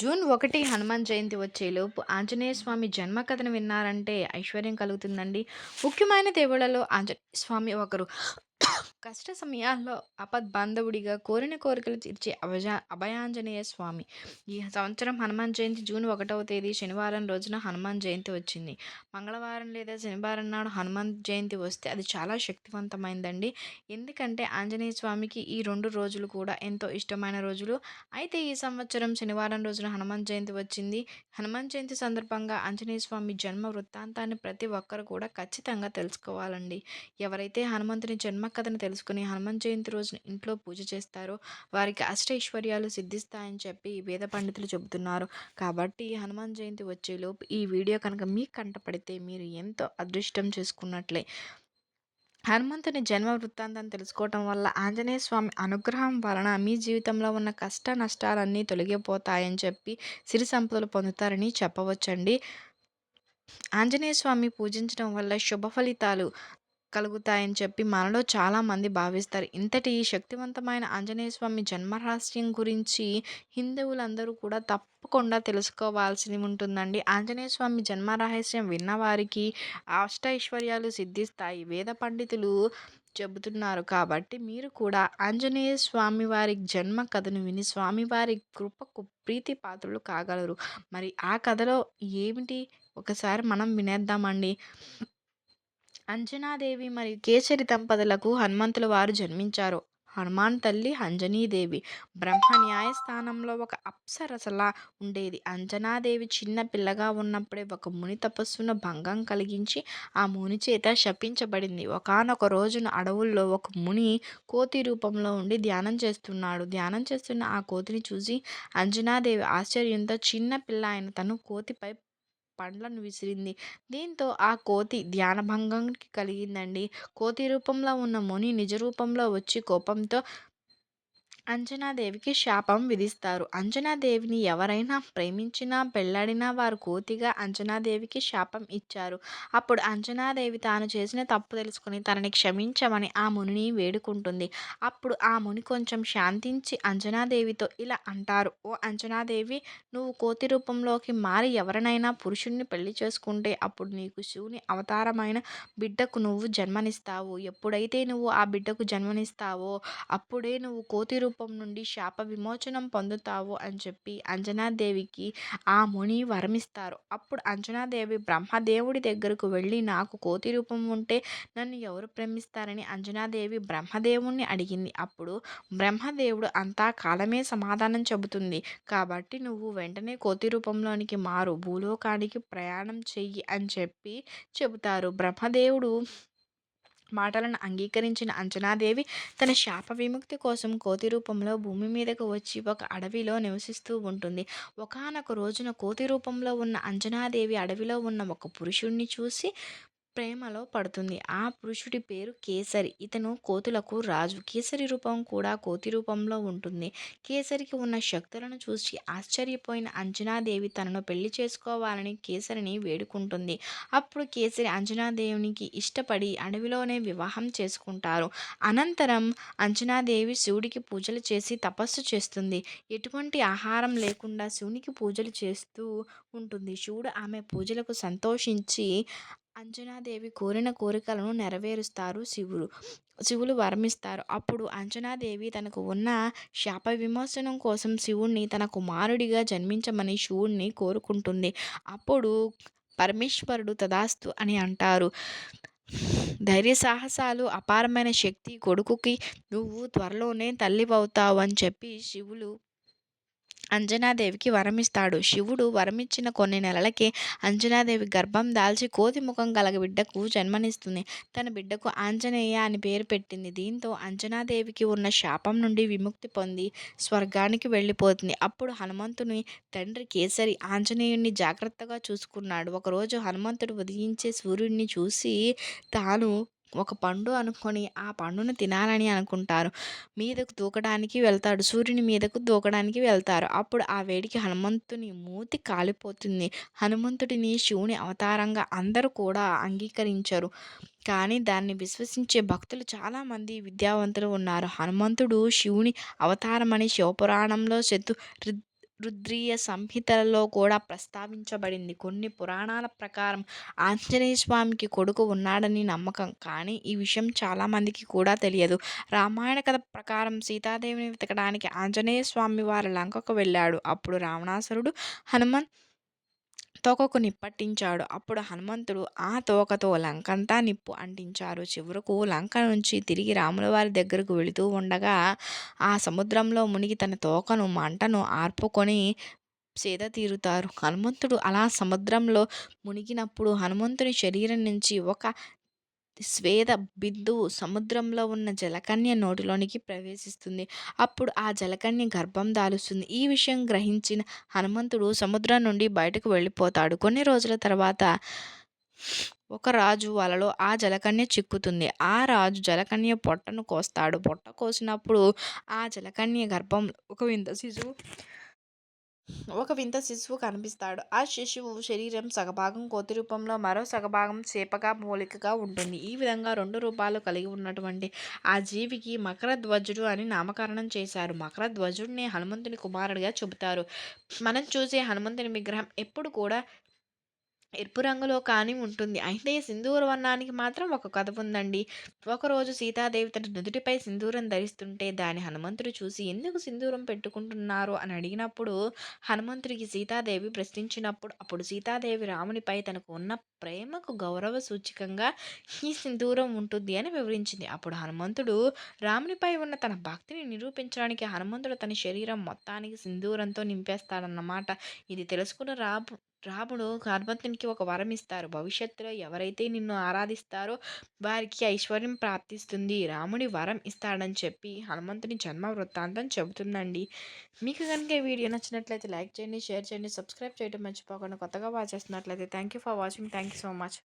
June ఒకటి హనుమాన్ జయంతి వచ్చేలోపు ఆంజనేయ స్వామి జన్మ కథను విన్నారంటే ఐశ్వర్యం కలుగుతుందండి. ముఖ్యమైన దేవుళ్ళలో ఆంజనేయ స్వామి ఒకరు. కష్ట సమయాల్లో ఆపద్బాంధవుడిగా కోరిన కోరికలు తీర్చే అభజా అభయాంజనేయ స్వామి. ఈ సంవత్సరం హనుమాన్ జయంతి జూన్ ఒకటవ తేదీ శనివారం రోజున హనుమాన్ జయంతి వచ్చింది. మంగళవారం లేదా శనివారం నాడు హనుమాన్ జయంతి వస్తే అది చాలా శక్తివంతమైందండి. ఎందుకంటే ఆంజనేయ స్వామికి ఈ రెండు రోజులు కూడా ఎంతో ఇష్టమైన రోజులు. అయితే ఈ సంవత్సరం శనివారం రోజున హనుమాన్ జయంతి వచ్చింది. హనుమాన్ జయంతి సందర్భంగా ఆంజనేయ స్వామి జన్మ వృత్తాంతాన్ని ప్రతి ఒక్కరు కూడా ఖచ్చితంగా తెలుసుకోవాలండి. ఎవరైతే హనుమంతుని జన్మ కథను తెలుసుకుని హనుమాన్ జయంతి రోజున ఇంట్లో పూజ చేస్తారో వారికి అష్టైశ్వర్యాలు సిద్ధిస్తాయని చెప్పి వేద పండితులు చెబుతున్నారు. కాబట్టి హనుమాన్ జయంతి వచ్చేలోపు ఈ వీడియో కనుక మీకు కంటపడితే మీరు ఎంతో అదృష్టం చేసుకున్నట్లే. హనుమంతుని జన్మ వృత్తాంతం తెలుసుకోవటం వల్ల ఆంజనేయ స్వామి అనుగ్రహం వలన మీ జీవితంలో ఉన్న కష్ట నష్టాలన్నీ తొలగిపోతాయని చెప్పి సిరి సంపదలు పొందుతారని చెప్పవచ్చండి. ఆంజనేయ స్వామి పూజించడం వల్ల శుభ ఫలితాలు కలుగుతాయని చెప్పి మనలో చాలామంది భావిస్తారు. ఇంతటి శక్తివంతమైన ఆంజనేయ స్వామి జన్మ రహస్యం గురించి హిందువులందరూ కూడా తప్పకుండా తెలుసుకోవాల్సి ఉంటుందండి. ఆంజనేయ స్వామి జన్మ రహస్యం విన్నవారికి అష్టైశ్వర్యాలు సిద్ధిస్తాయి. వేద పండితులు చెబుతున్నారు కాబట్టి మీరు కూడా ఆంజనేయ స్వామి వారి జన్మ కథను విని స్వామివారి కృపకు ప్రీతి పాత్రలు కాగలరు. మరి ఆ కథలో ఏమిటి ఒకసారి మనం వినేద్దామండి. అంజనాదేవి మరియు కేసరి దంపతులకు హనుమంతుల వారు జన్మించారు. హనుమాన్ తల్లి అంజనీదేవి బ్రహ్మ న్యాయస్థానంలో ఒక అప్సరసలా ఉండేది. అంజనాదేవి చిన్న పిల్లగా ఉన్నప్పుడే ఒక ముని తపస్సును భంగం కలిగించి ఆ ముని చేత శపించబడింది. ఒకానొక రోజున అడవుల్లో ఒక ముని కోతి రూపంలో ఉండి ధ్యానం చేస్తున్నాడు. ధ్యానం చేస్తున్న ఆ కోతిని చూసి అంజనాదేవి ఆశ్చర్యంతో చిన్న పిల్ల అయిన తను కోతిపై పండ్లను విసిరింది. దీంతో ఆ కోతి ధ్యానభంగం కలిగిందండి. కోతి రూపంలో ఉన్న ముని నిజ రూపంలో వచ్చి కోపంతో అంజనాదేవికి శాపం విధిస్తారు. అంజనాదేవిని ఎవరైనా ప్రేమించినా, పెళ్ళాడినా వారు కోతిగా అంజనాదేవికి శాపం ఇచ్చారు. అప్పుడు అంజనాదేవి తాను చేసిన తప్పు తెలుసుకుని తనని క్షమించమని ఆ మునిని వేడుకుంటుంది. అప్పుడు ఆ ముని కొంచెం శాంతించి అంజనాదేవితో ఇలా అంటారు. ఓ అంజనాదేవి నువ్వు కోతి రూపంలోకి మారి ఎవరినైనా పురుషుణ్ణి పెళ్ళి చేసుకుంటే అప్పుడు నీకు శివుని అవతారమైన బిడ్డకు నువ్వు జన్మనిస్తావు. ఎప్పుడైతే నువ్వు ఆ బిడ్డకు జన్మనిస్తావో అప్పుడే నువ్వు కోతి రూపం రూపం నుండి శాప విమోచనం పొందుతావు అని చెప్పి అంజనాదేవికి ఆ ముని వరమిస్తారు. అప్పుడు అంజనాదేవి బ్రహ్మదేవుడి దగ్గరకు వెళ్ళి నాకు కోతి రూపం ఉంటే నన్ను ఎవరు ప్రేమిస్తారని అంజనాదేవి బ్రహ్మదేవుణ్ణి అడిగింది. అప్పుడు బ్రహ్మదేవుడు అంతా కాలమే సమాధానం చెబుతుంది. కాబట్టి నువ్వు వెంటనే కోతి రూపంలోనికి మారు భూలోకానికి ప్రయాణం చెయ్యి అని చెప్పి చెబుతారు. బ్రహ్మదేవుడు మాటలను అంగీకరించిన అంజనాదేవి తన శాప విముక్తి కోసం కోతి రూపంలో భూమి మీదకు వచ్చి ఒక అడవిలో నివసిస్తూ ఉంటుంది. ఒకానొక రోజున కోతి రూపంలో ఉన్న అంజనాదేవి అడవిలో ఉన్న ఒక పురుషుణ్ణి చూసి ప్రేమలో పడుతుంది. ఆ పురుషుడి పేరు కేసరి. ఇతను కోతులకు రాజు. కేసరి రూపం కూడా కోతి రూపంలో ఉంటుంది. కేసరికి ఉన్న శక్తులను చూసి ఆశ్చర్యపోయిన అంజనాదేవి తనను పెళ్ళి చేసుకోవాలని కేసరిని వేడుకుంటుంది. అప్పుడు కేసరి అంజనాదేవినికి ఇష్టపడి అడవిలోనే వివాహం చేసుకుంటారు. అనంతరం అంజనాదేవి శివుడికి పూజలు చేసి తపస్సు చేస్తుంది. ఎటువంటి ఆహారం లేకుండా శివునికి పూజలు చేస్తూ ఉంటుంది. శివుడు ఆమె పూజలకు సంతోషించి అంజనాదేవి కోరిన కోరికలను నెరవేరుస్తారు శివుడు. శివులు వరమిస్తారు. అప్పుడు అంజనాదేవి తనకు ఉన్న శాప విమోచనం కోసం శివుణ్ణి తన కుమారుడిగా జన్మించమని శివుణ్ణి కోరుకుంటుంది. అప్పుడు పరమేశ్వరుడు తదాస్తు అని అంటారు. ధైర్య సాహసాలు, అపారమైన శక్తి కొడుకుకి నువ్వు త్వరలోనే తల్లివవుతావు అని చెప్పి శివులు అంజనాదేవికి వరమిస్తాడు. శివుడు వరమిచ్చిన కొన్ని నెలలకే అంజనాదేవి గర్భం దాల్చి కోతి ముఖం గల బిడ్డకు జన్మనిస్తుంది. తన బిడ్డకు ఆంజనేయ అని పేరు పెట్టింది. దీంతో అంజనాదేవికి ఉన్న శాపం నుండి విముక్తి పొంది స్వర్గానికి వెళ్ళిపోతుంది. అప్పుడు హనుమంతుని తండ్రి కేసరి ఆంజనేయుణ్ణి జాగ్రత్తగా చూసుకున్నాడు. ఒకరోజు హనుమంతుడు ఉదయించే సూర్యుడిని చూసి తాను ఒక పండు అనుకొని ఆ పండును తినాలని అనుకుంటారు. మీదకు దూకడానికి వెళ్తాడు. సూర్యుని మీదకు దూకడానికి వెళ్తారు. అప్పుడు ఆ వేడికి హనుమంతుని మూతి కాలిపోతుంది. హనుమంతుడిని శివుని అవతారంగా అందరూ కూడా అంగీకరించరు. కానీ దాన్ని విశ్వసించే భక్తులు చాలామంది విద్యావంతులు ఉన్నారు. హనుమంతుడు శివుని అవతారమని శివపురాణంలో శతు రుద్రీయ సంహితలలో కూడా ప్రస్తావించబడింది. కొన్ని పురాణాల ప్రకారం ఆంజనేయ స్వామికి కొడుకు ఉన్నాడని నమ్మకం. కానీ ఈ విషయం చాలామందికి కూడా తెలియదు. రామాయణ కథ ప్రకారం సీతాదేవిని వెతకడానికి ఆంజనేయ స్వామి వారి లంకకు వెళ్ళాడు. అప్పుడు రావణాసురుడు హనుమన్ తోకకు పట్టించాడు అప్పుడు హనుమంతుడు ఆ తోకతో లంకంతా నిప్పు అంటించారు. చివరకు లంక నుంచి తిరిగి రాములవారి దగ్గరకు వెళుతూ ఉండగా ఆ సముద్రంలో మునిగి తన తోకను మంటను ఆర్పుకొని సేద తీరుతారు. హనుమంతుడు అలా సముద్రంలో మునిగినప్పుడు హనుమంతుని శరీరం నుంచి ఒక స్వేద బిందువు సముద్రంలో ఉన్న జలకన్య నోటిలోనికి ప్రవేశిస్తుంది. అప్పుడు ఆ జలకన్య గర్భం దాలుస్తుంది. ఈ విషయం గ్రహించిన హనుమంతుడు సముద్రం నుండి బయటకు వెళ్ళిపోతాడు. కొన్ని రోజుల తర్వాత ఒక రాజు వలలో ఆ జలకన్య చిక్కుతుంది. ఆ రాజు జలకన్య పొట్టను కోస్తాడు. పొట్ట కోసినప్పుడు ఆ జలకన్య గర్భం ఒక వింత శిశువు ఒక వింత శిశువు కనిపిస్తాడు. ఆ శిశువు శరీరం సగభాగం కోతి రూపంలో, మరో సగభాగం చేపగా మూలికగా ఉంటుంది. ఈ విధంగా రెండు రూపాలు కలిగి ఉన్నటువంటి ఆ జీవికి మకర ధ్వజుడు అని నామకరణం చేశారు. మకరధ్వజుడినే హనుమంతుని కుమారుడిగా చెబుతారు. మనం చూసే హనుమంతుని విగ్రహం ఎప్పుడు కూడా ఎరుపు రంగులో కానీ ఉంటుంది. అయితే సింధూర వర్ణానికి మాత్రం ఒక కథ ఉందండి. ఒకరోజు సీతాదేవి తన నుదుటిపై సింధూరం ధరిస్తుంటే దాని హనుమంతుడు చూసి ఎందుకు సింధూరం పెట్టుకుంటున్నారు అని అడిగినప్పుడు హనుమంతుడికి సీతాదేవి ప్రశ్నించినప్పుడు అప్పుడు సీతాదేవి రామునిపై తనకు ఉన్న ప్రేమకు గౌరవ సూచికంగా ఈ సింధూరం ఉంటుంది అని వివరించింది. అప్పుడు హనుమంతుడు రామునిపై ఉన్న తన భక్తిని నిరూపించడానికి హనుమంతుడు తన శరీరం మొత్తానికి సింధూరంతో నింపేస్తాడన్నమాట. ఇది తెలుసుకున్న రాము రాముడు హనుమంతునికి ఒక వరం ఇస్తారు. భవిష్యత్తులో ఎవరైతే నిన్ను ఆరాధిస్తారో వారికి ఐశ్వర్యం ప్రాప్తిస్తుంది. రాముడి వరం ఇస్తాడని చెప్పి హనుమంతుని జన్మ వృత్తాంతం చెబుతుందండి. మీకు కనుక ఈ వీడియో నచ్చినట్లయితే లైక్ చేయండి, షేర్ చేయండి, సబ్స్క్రైబ్ చేయడం మర్చిపోకుండా కొత్తగా వాచ్ చేస్తున్నట్లయితే thank you for watching. Thank you so much.